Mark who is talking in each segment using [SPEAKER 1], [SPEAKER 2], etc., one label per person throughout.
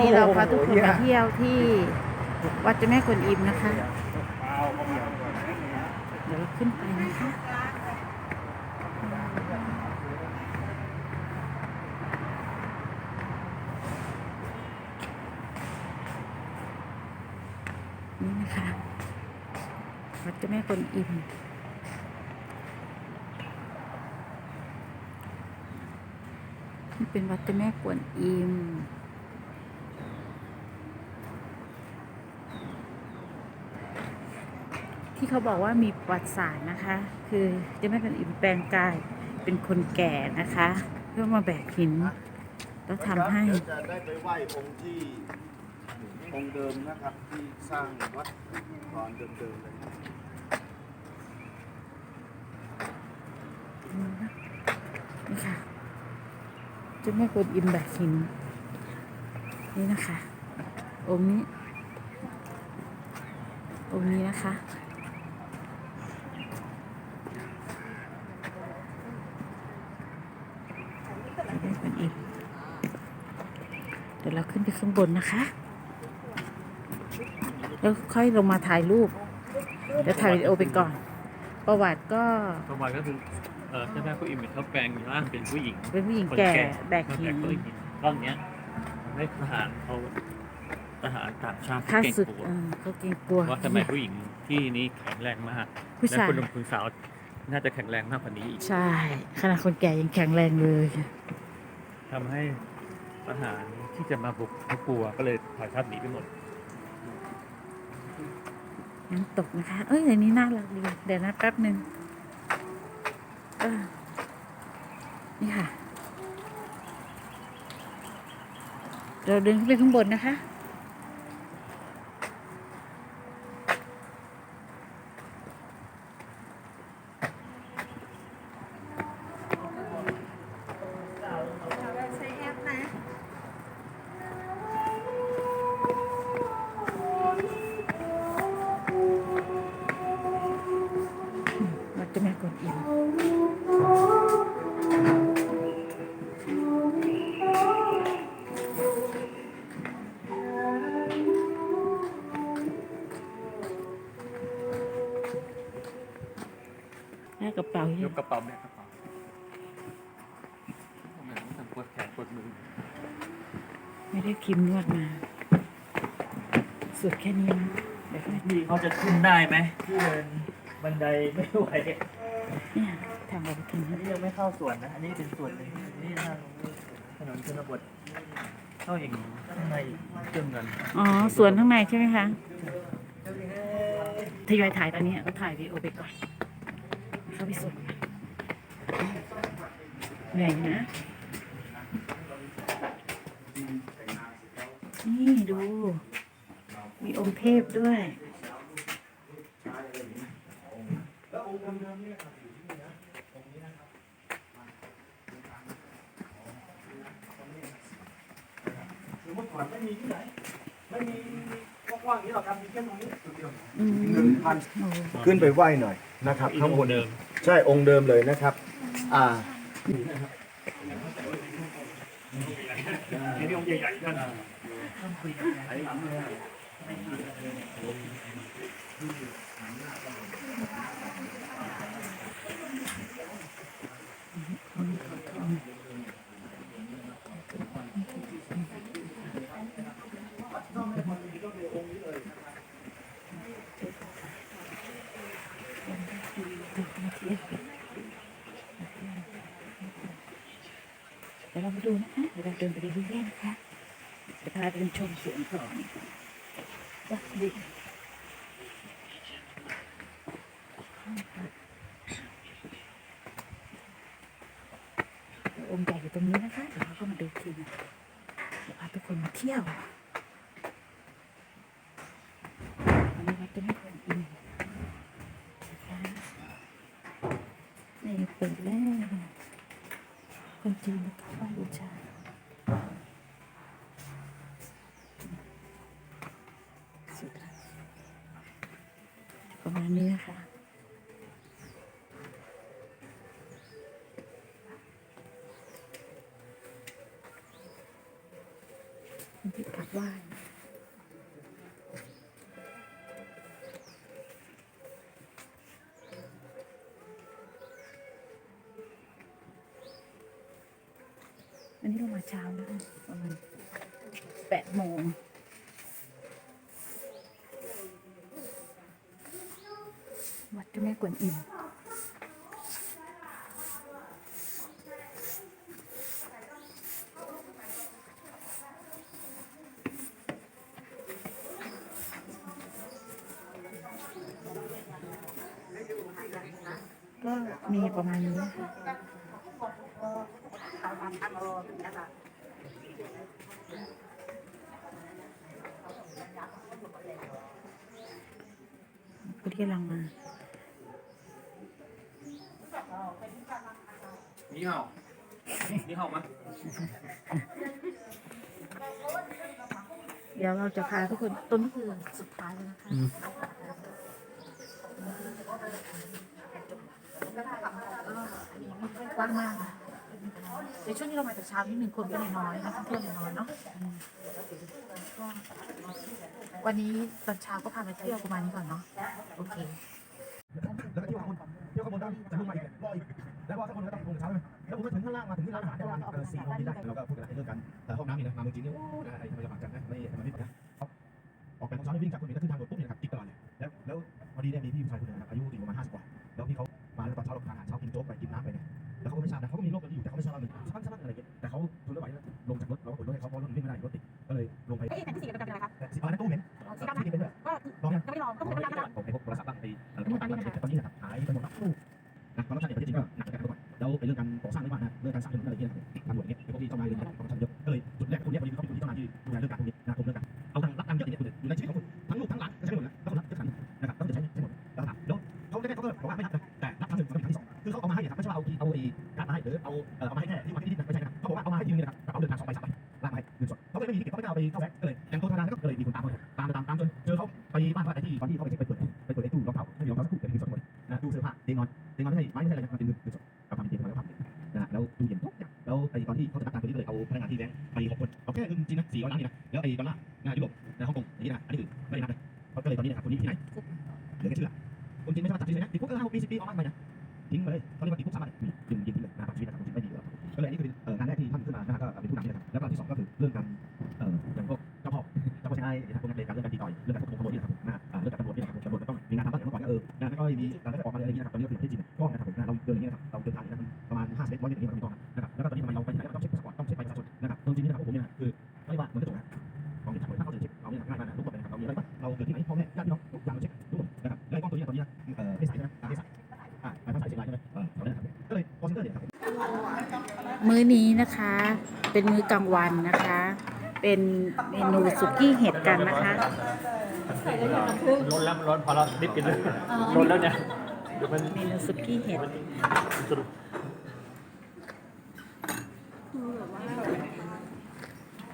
[SPEAKER 1] นี้เราพาทุกคนมาเที่ยวที่วัดเจ้าแม่กวนอิมนะคะ เดี๋ยวเราขึ้นไปนะคะนี่นะคะวัดเจ้าแม่กวนอิมนี่เป็นวัดเจ้าแม่กวนอิม ที่เขาบอกว่ามีประวัติศาสตร์นะคะ คือเจ้าแม่กวนอิมแปลงกายเป็นคนแก่นะคะ เพื่อมาแบกหินแล้วทำให้
[SPEAKER 2] เดี๋ยวจะได้ไปไหว้องค์ที่องค์เดิมนะครับที่สร้างวัดตอนเดิมๆเลย
[SPEAKER 1] นี่ค่ะเจ้าแม่กวนอิมแบกหิน นี่นะคะ องค์นี้ องค์นี้นะคะ เจ้าแม่กวนอิมเดี๋ยวเราขึ้นไปข้างบนนะคะ แล้วค่อยลงมาถ่ายรูปเดี๋ยวถ่ายวิดีโอไปก่อน ประวัติก็
[SPEAKER 3] ประวัติก็คือเออเจ้าแม่กุอิมเนี่ยเขาแปลงร่างเป็นผู้หญิง
[SPEAKER 1] เป็นผู้หญิง
[SPEAKER 3] คน
[SPEAKER 1] แก่
[SPEAKER 3] แก่
[SPEAKER 1] แบกหิน
[SPEAKER 3] แบกหินรอบเนี้ยให้ทหารเขาทหารต่างชาติเขา
[SPEAKER 1] ค่า
[SPEAKER 3] เก่ง
[SPEAKER 1] ศึก
[SPEAKER 3] กลัว
[SPEAKER 1] เออเขาเกรงกลัว
[SPEAKER 3] ว่าทำไมผู้หญิงที่นี้แข็งแรงมาก
[SPEAKER 1] ผู้
[SPEAKER 3] และ
[SPEAKER 1] ชาย
[SPEAKER 3] คุณหนุ่มคุณสาวน่าจะแข็งแรงมากกว่านี้อีก
[SPEAKER 1] ใช่ขนาดคนแก่ยังแข็งแรงเลย
[SPEAKER 3] ทำให้ทหาร ที่จะมาบุกเขากลัวก็เลยถอยทัพหนีไปหมด
[SPEAKER 1] น้ำตกนะคะ เอ้ยอันนี้น่ารักดี เดี๋ยวนะแป๊บหนึ่งเออนี่ค่ะ เราเดินขึ้นไปข้างบนนะคะ กกระเป๋าย
[SPEAKER 3] กกระเป๋าเนี่ยกระเป๋าทำไมต้องปวดแขนปวดมือ
[SPEAKER 1] ไม่ได้ครีมนวดมาสุดแค่นี้นะเดี๋ยวก็
[SPEAKER 3] พี่เขาจะขึ้นได้ไหมที่เดินบันไดไม่ไหว
[SPEAKER 1] เนี่ยทางออกไปทาง
[SPEAKER 3] อั
[SPEAKER 1] นี้
[SPEAKER 3] นนี้ยังไม่เข้าสวนนะ อันนี้เป็นส่วนหนึ่งอันนี้ทางถนนชนบทเข้าอย่างข้างในเครื่องเงิน
[SPEAKER 1] อ๋อสวนข้างในใช่ไหมคะทยอยถ่ายตอนนี้ก็ถ่ายวีดีโอไปก่อน เข้าไปสวนกัน เหนื่อยนะ นี่ดู มีองค์เทพด้วย
[SPEAKER 2] คือเมื่อก่อนไม่มีที่ไหน ไม่มีกว้างๆอย่างนี้หรอกครับมีแค่ตรงนี้จุดเดียว
[SPEAKER 1] อืม
[SPEAKER 2] หนึ่งพัน
[SPEAKER 1] โอ้
[SPEAKER 2] ขึ้นไปไหว้หน่อยนะครับ
[SPEAKER 3] อีก
[SPEAKER 2] ข้างบน
[SPEAKER 3] เดิม
[SPEAKER 2] ใช่องค์เดิมเลยนะครับ อ่า
[SPEAKER 3] อันนี้องค์ใหญ่ๆนั่น
[SPEAKER 1] เดี๋ยวเรามาดูนะคะเดี๋ยวเราเดินไปดูเรื่อยๆนะคะจะพาไปชมสวนของวัดดิองค์ใหญ่อยู่ตรงนี้นะคะเดี๋ยวเราก็มาดูทีนะเดี๋ยวพาทุกคนมาเที่ยวอันนี้วัดเจะไม่ควรอินนะคะนี่เปิดแล้วคนจีนมาเข้าไหว้บูชาสุดแล้วประมาณนี้นะคะ ว่าบไหว้วันนี้เรามาเช้านะคะประมาณแปดโมงวัดเจ้าแม่กวนอิม มีประมาณนี้นะคะผู้ที่กำลังมา
[SPEAKER 3] นี่เห่านี่เห่ามา
[SPEAKER 1] เดี๋ยวเราจะพาทุกคนต้นนี้คือสุดท้ายแล้วนะคะก ว้างมากนะในช่วงที่เรามาแต่เช้านิดหนึ่งคนก็เลยน้อยนะเพื่อนเลยน้อยเนาะวันนี้ตอนเช้าก็พาไปเที่ยวประมาณนี้ก่อนเนาะโอเค
[SPEAKER 4] แล้วก็เที่ยวข้างบนเที่ยวข้างบนต้องจะลงมาอีกรออีกแล้วพอข้างบนก็ต้องลงเช้าใช่ไหมแล้วผมไปถึงข้างล่างมาถึงที่ร้านอาหารประมาณสี่โมงเย็นได้เราก็พูดกันเรื่องกันแต่ห้องน้ำนี่นะมาเมืองจีนนี่โอ้ยอะไรทำไมลำบากจังนะไม่ นะครับผมนะเราเดินอย่างเงี้ยนะครับเราเดินทางอย่างเงี้ยประมาณ50เมตรร้อยเมตรอย่างเงี้ยเรามีกล้องนะครับแล้วก็ตอนนี้ทำไมเราไปที่ไหนก็ต้องเช็คพาสปอร์ตต้องเช็คใบประชาชนนะครับตรงจริงนี่นะครับผมเนี่ยคือไม่ว่าเหมือนกระจกนะมองเห็นชัดเลยถ้าเขาจะเช็คเราเนี่ยง่ายมากนะทุกคนเลยนะครับเรามีอะไรบ้างเราเกิดที่ไหนพ่อแม่ญาติพี่น้องทุกอย่างเราเช็คทุกคนนะครับแล้วไอ้กล้องตัวนี้ตอนนี้นะเอ่อไม่ใส่ใช่ไหมอ่าไม่ใส่อ่าไปภาษาเชียงรายใช่ไหมเออเราเนี่ยนะครับก็เลยคอเซ็นเตอร์เนี่ยครับ
[SPEAKER 1] มื้อนี้นะคะ เป็นมื้อกลางวันนะคะ เป็นเมนูสุกี้เห็ดกันนะคะ
[SPEAKER 3] ร้อนแล้วมันร้อนพอเราดิบกินเลยร้อนแล้วเนี่ยมัน
[SPEAKER 1] เมนูสุกี้เห็ด
[SPEAKER 3] สรุป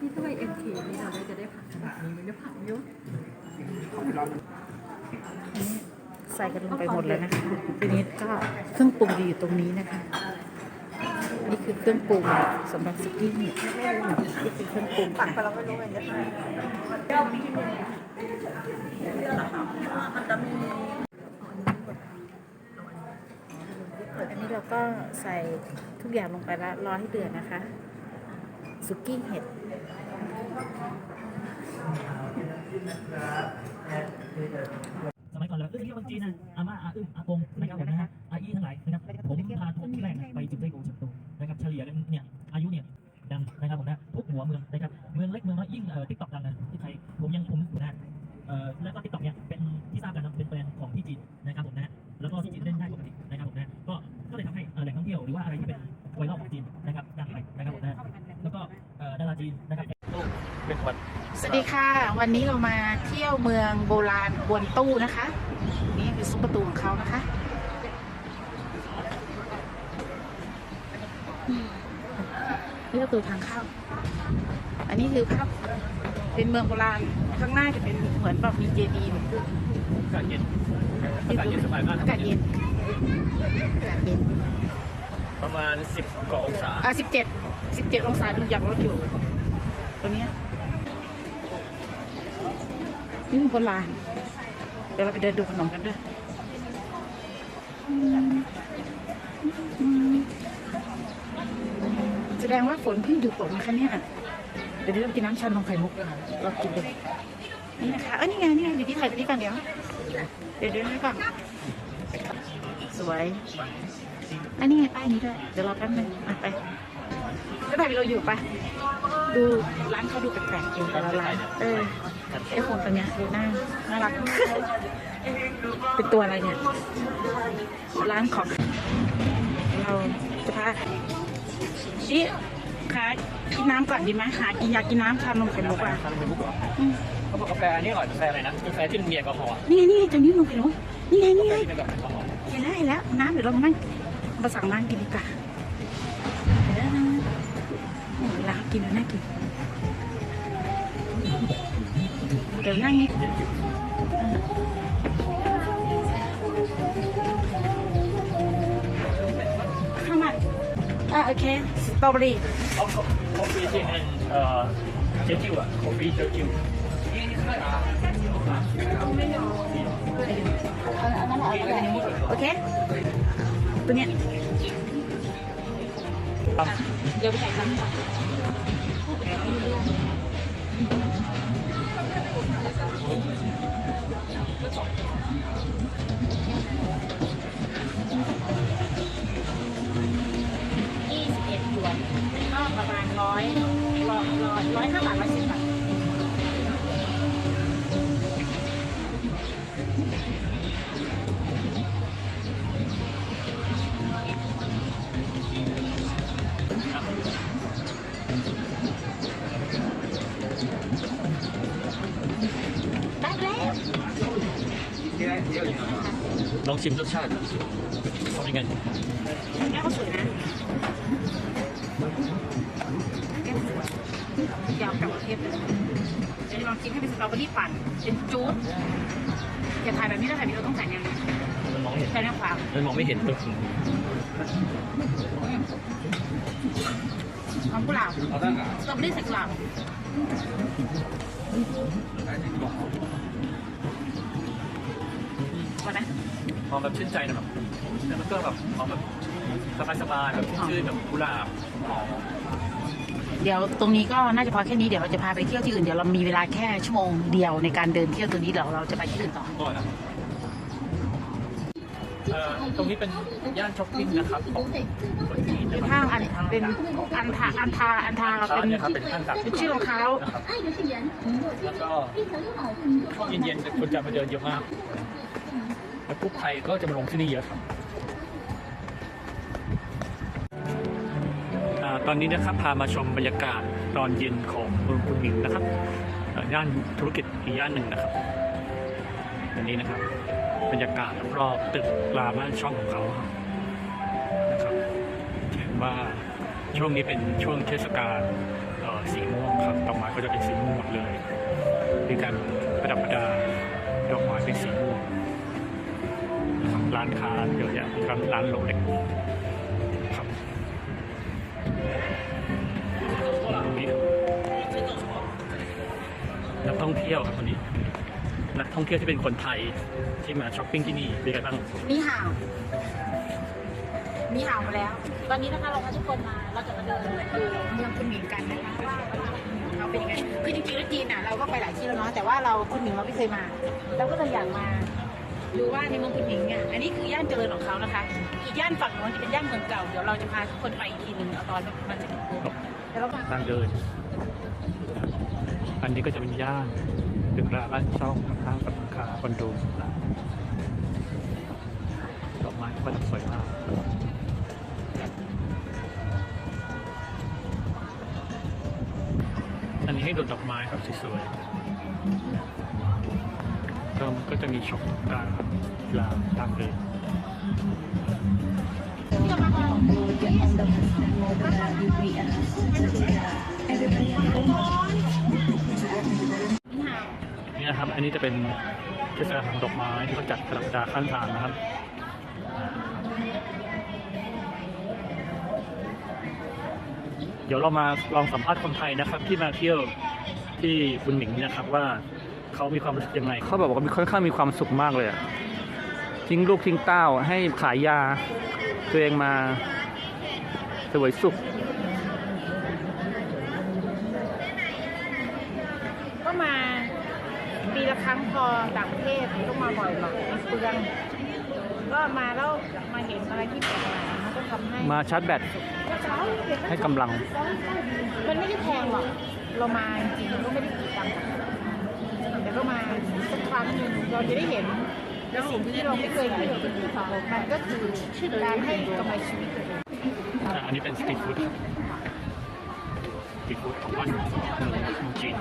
[SPEAKER 5] นี่ถ้าไปเอ็มเคนี่เราจะได้ผักแบบนี้มันจะผักเยอะ
[SPEAKER 1] อันนี้ใส่กันลงไปหมดแล้วนะคะทีนี้ก็เครื่องปรุงจะอยู่ตรงนี้นะคะ นี่คือเครื่องปรุงสำหรับสุกี้เห็ดนี่คือเครื่องปรุงค่ะอันนี้ เราก็ใส่ทุกอย่างลงไปแล้วรอให้เดือดนะคะสุกี้เห็ด
[SPEAKER 6] สมัยก่อนเลยเอองนี้บางจีนนะอาม่าอาอึ้งอา วันนี้เรามาเที่
[SPEAKER 1] ยวเมืองโบราณบวนตู้นะคะ นี่คือซุ้มประตูของเขานะคะนี่ประตูทางเข้า อันนี้คือภาพเป็นเมืองโบราณข้างหน้าจะเป็นเหมือนแบบมีเจดีย์
[SPEAKER 3] อากาศเย็นอากาศเย็นสบายมาก
[SPEAKER 1] อากาศเย็นอากาศเย็น
[SPEAKER 3] ประมาณ10กว่าองศา
[SPEAKER 1] อะสิบเจ็ดสิบเจ็ดองศาดูอย่างรถอยู่ตรงเนี้ย นี่เป็นคนลานเดี๋ยวเราไปเดินดูขนมกันด้วยแสดงว่าฝนเพิ่งหยุดตกนะคะเนี่ยเดี๋ยวเรากินน้ำชานมไข่มุกเลยค่ะเรากินเลยนี่นะคะเอ้ยนี่ไงนี่ไงเดี๋ยวที่ถ่ายตัวนี้ก่อนเดี๋ยวเดี๋ยวเดี๋ยวนี้ก่อนสวยอันนี้ไงป้ายนี้ด้วยเดี๋ยวรอแป๊บนึงอะไปแล้วถ่ายเราอยู่ปะดูร้านเขาดูแปลกๆอยู่แต่ละร้านเออ ไอ้คนตัวเนี้ยดูหน้าน่ารัก เป็นตัวอะไรเนี่ย ร้านของ เราจะพานี่ค่ะกินน้ำก่อนดีไหมหากินอยากกินน้ำชานมไข่มุกอะ
[SPEAKER 3] ทำเป็นบุ๊กเหรอเขาบอกกาแฟนี่อร่อยกาแฟอะไรนะกาแฟที่มันมีแอลกอฮอล์อะ
[SPEAKER 1] นี่ไงนี่ไงตรงนี้นมไข่มุกนี่ไงนี่ไง
[SPEAKER 3] ที่เป็นแบบแอลกอฮอล์
[SPEAKER 1] เห็นแล้วเห็นแล้วน้ำเดี๋ยวเรามานั่งมาสั่งน้ำกินดีกว่าเดี๋ยวนะโอ้เวลากินน่ากิน เดี๋ยวนั่งนี่เข้ามาอะโอเคสตรอเบอรี่
[SPEAKER 3] เอาคอฟฟี่ที่เป็นเอ่อเจจิวอะคอฟฟี่เจจิว
[SPEAKER 1] โอเค ตัวเนี้ยเดี๋ยวไปใส่น้ำก่อน
[SPEAKER 3] Thank you. ชิมรสชาติเขาเป็นไง
[SPEAKER 1] แก้วสวยนะแก้วสวยยาวกับเทียบเลยเดี๋ยวลองกินให้เป็นสตรอเบอรี่ปั่นเป็นจู๊ดอย่าถ่ายแบบนี้นะถ่ายวิดีโอต้องใส่แนวนี้
[SPEAKER 3] มันมองไม่เห็น
[SPEAKER 1] ใส่แนวขวา
[SPEAKER 3] มันมองไม่เห็นตัว
[SPEAKER 1] หอมกุหลาบสตรอเบอรี่ใส่กุหลาบ
[SPEAKER 3] หอมแบบชื่นใจนะแบบแล้วมันก็แบบหอมแบบสบายๆแบบชื่นๆแบบกุหลาบหอม
[SPEAKER 1] เดี๋ยวตรงนี้ก็น่าจะพอแค่นี้เดี๋ยวเราจะพาไปเที่ยวที่อื่นเดี๋ยวเรามีเวลาแค่ชั่วโมงเดียวในการเดินเที่ยวตัวนี้เดี๋ยวเราจะไปที่อื่นต่อ
[SPEAKER 3] ก่อนนะเอ่อตรงนี้เป็นย่านช้อปปิ้งนะครับของคนจีน
[SPEAKER 1] เป็
[SPEAKER 3] น
[SPEAKER 1] ห้า
[SPEAKER 3] รับ
[SPEAKER 1] งอันเป็นอันทาอันทาอันทาเป็น
[SPEAKER 3] เป็นห้าร
[SPEAKER 1] เป็นชื่อรองเท้า
[SPEAKER 3] แล้วก็ช่วงเย็นๆคนจะมาเดินเยอะมาก กุ๊กไทยก็จะมาลงที่นี่เยอะครับตอนนี้นะครับพามาชมบรรยากาศตอนเย็นของเมืองคุณหมิงนะครับย่านธุรกิจอีกย่านหนึ่งนะครับอันนี้นะครับ บรรยากาศรอบตึกรามบ้านช่องของเขานะครับเห็นว่าช่วงนี้เป็นช่วงเทศกาลสีม่วงครับดอกไม้ก็จะเป็นสีม่วงหมดเลยมีการประดับประดาดอกไม้เป็นสีม่วง ร้านค้าเยอะแยะร้านร้านโลเล็กครับตรงนี้นักท่องเที่ยวครับวันนี้ นักท่องเที่ยวที่เป็นคนไทยที่มาช้อปปิ้งที่นี่เป็นไงบ้าง
[SPEAKER 1] มีห่าวมีห่าวมาแล้ว ตอนนี้นะคะเราพาทุกคนมาเราจะมาเดินดูเมืองคุณหมิงกันนะคะว่าเราเป็นยังไงคือจริงๆแล้วจีนอะเราก็ไปหลายที่แล้วเนาะแต่ว่าเราคุณหมิงเราไม่เคยมาเราก็เลยอยากมา ดูว่าในเมืองคุณหมิงเนี่ยอันนี้คือย่านเจริญของเขานะคะ อีกย่านฝั่งโน้นจะเป็นย่านเมืองเก่า เดี๋ยวเราจะพาทุกคนไปอีกทีหนึ่งเอาตอนมันจะถึงแล้วเราก็
[SPEAKER 3] ทางเดิน อันนี้ก็จะเป็นย่านตึกราบ้านช่องกับห้างสรรพสินคาคอนโดต่างๆดอกไม้ก็จะสวยมากอันนี้ให้ดูดอกไม้ครับสวยๆ ก็จะมีช็อปต่างๆรามตามเดินนี่นะครับ อันนี้จะเป็นเทศกาลของดอกไม้ที่เขาจัดประดับดาข้างทางนะครับเดี๋ยวเรามาลองสัมภาษณ์คนไทยนะครับ ที่มาเที่ยวที่คุณหมิงนะครับว่า เขามีความรู้สึกยังไงเขาบอกว่ามีค่อนข้างมีความสุขมากเลยอะทิ้งลูกทิ้งเต้าให้ขายยา ตัวเองมาเสวยสุข
[SPEAKER 1] ก็มาปีละครั้งพอต่างประเทศไม่ต้องมาบ่อยหรอกมันเปลืองก็มาแล้วมาเห็นอะไรที่แปลกใหม่มันก็ทำให้
[SPEAKER 3] มาชาร์จแบต
[SPEAKER 1] เช้า
[SPEAKER 3] ให้กำลัง
[SPEAKER 1] มันไม่ได้แพงหรอกเรามาจริงๆก็ไม่ได้กี่ตังค์แต่ก็ มาสักครั้งหนึ่งเราจะได้เห็นในสิ่งที่เราไม่เคยเห็นมันก็คือการให้กำไรชีวิตอั
[SPEAKER 3] นนี้เป็นสตรีทฟู้ดสตรีทฟู้ดของบ้านมืองจีน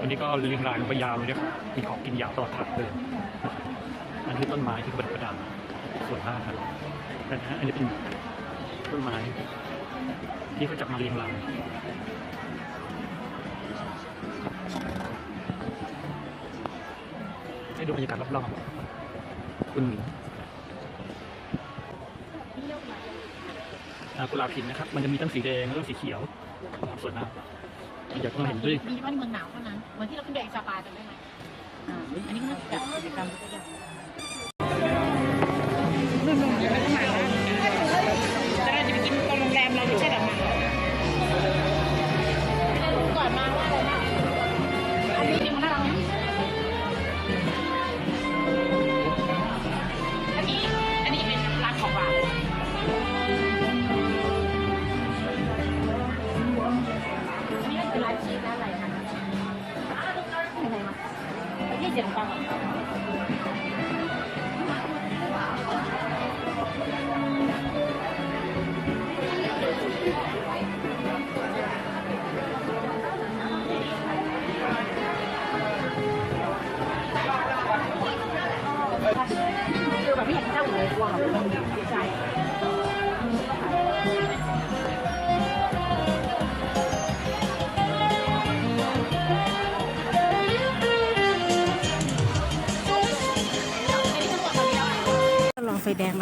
[SPEAKER 3] อันนี้ก็เรียงรายลงไปยาวเลยครับมีของกินยาวตลอดทางเลย อันนี้ต้นไม้ที่ประดับประดับ สวยมากครับแต่นะฮะอันนี้เป็นต้นไม้ที่เขาจับมาเรียงรายให้ดูบรรยากาศรอบๆคุณหมิงอ่ากุหลาบหินนะครับ มันจะมีทั้งสีแดงแล้วก็สีเขียวสวยมากอยากต้องเห็นด้วย
[SPEAKER 1] มีวันเมืองหนาวเท่านั้นเหมือนที่เราขึ้นเดสปาจำได้ไหมอ่าอันนี้ก็จัดกิจกรรมตัวอย่าง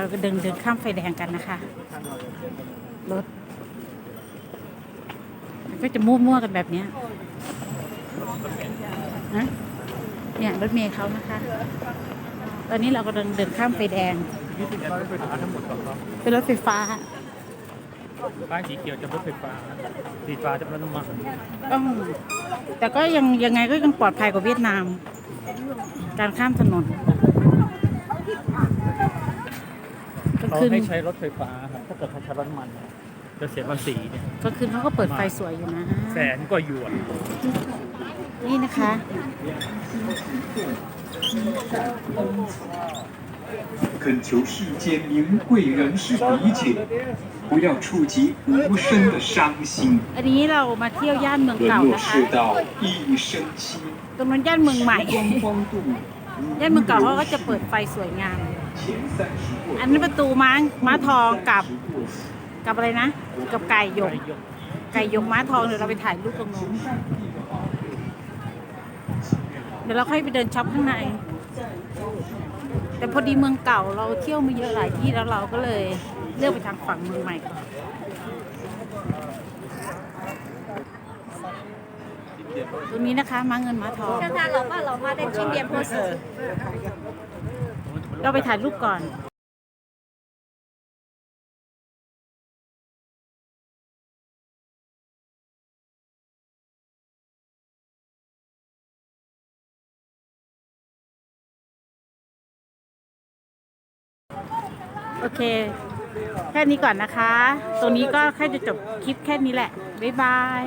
[SPEAKER 1] เราก็เดินเดินข้ามไฟแดงกันนะคะ รถมันก็จะมั่วๆกันแบบเนี้ยนะเนี่ยรถเมย์เขานะคะ ตอนนี้เรากำลังเดินข้ามไฟแดง
[SPEAKER 3] นี่เป็นรถไฟฟ้าทั้งหมดของเขา
[SPEAKER 1] เป็นรถไฟฟ้า
[SPEAKER 3] ป้ายสีเขียวจะรถไฟฟ้าสีฟ้าจะรถน้ำมัน
[SPEAKER 1] ต้องแต่ก็ยังยังไงก็ยังปลอดภัยกว่าเวียดนาม การข้ามถนนก็
[SPEAKER 3] เขา
[SPEAKER 1] ขึ้น
[SPEAKER 3] ให้ใช้รถไฟฟ้าครับ ถ้าเกิดเขาใช้รถน้ำมันจะเสียภาษีเนี่ย
[SPEAKER 1] ก็ขึ้นเขาก็เปิดไฟสวยอยู่นะ
[SPEAKER 3] แสนกว่าหยวน
[SPEAKER 1] นี่นะคะ
[SPEAKER 7] 恳求世间名贵人士理解，不要触及无声的伤心。
[SPEAKER 1] อันนี้เรามาเที่ยวย่านเมือง
[SPEAKER 7] 沦
[SPEAKER 1] เก่า
[SPEAKER 7] 落
[SPEAKER 1] นะคะ
[SPEAKER 7] 世道一生期，
[SPEAKER 1] ตรงนั้นย่านเมืองใหม่
[SPEAKER 7] 光光度
[SPEAKER 1] ย่านเมืองเก่าเขาก็จะเปิดไฟสวยงาม
[SPEAKER 7] 前三十
[SPEAKER 1] อั
[SPEAKER 7] 过
[SPEAKER 1] นนี้ประตูม้าม้าทองกับกับอะไรนะ กับไก่หยก ไก่หยกม้าทองเดี๋ยวเราไปถ่ายรูปตรงนู้นเดี๋ยวเราค่อยไปเดินช็อปข้างใน แต่พอดีเมืองเก่าเราเที่ยวมาเยอะหลายที่แล้วเราก็เลยเลือกไปทางฝั่งเมืองใหม่ก่อนตรงนี้นะคะม้าเงินม้าทอง
[SPEAKER 5] 看他老爸老妈在经典 pose。
[SPEAKER 1] เราไปถ่ายรูปก่อนโอเค แค่นี้ก่อนนะคะ ตรงนี้ก็แค่จะจบคลิปแค่นี้แหละ บ๊ายบาย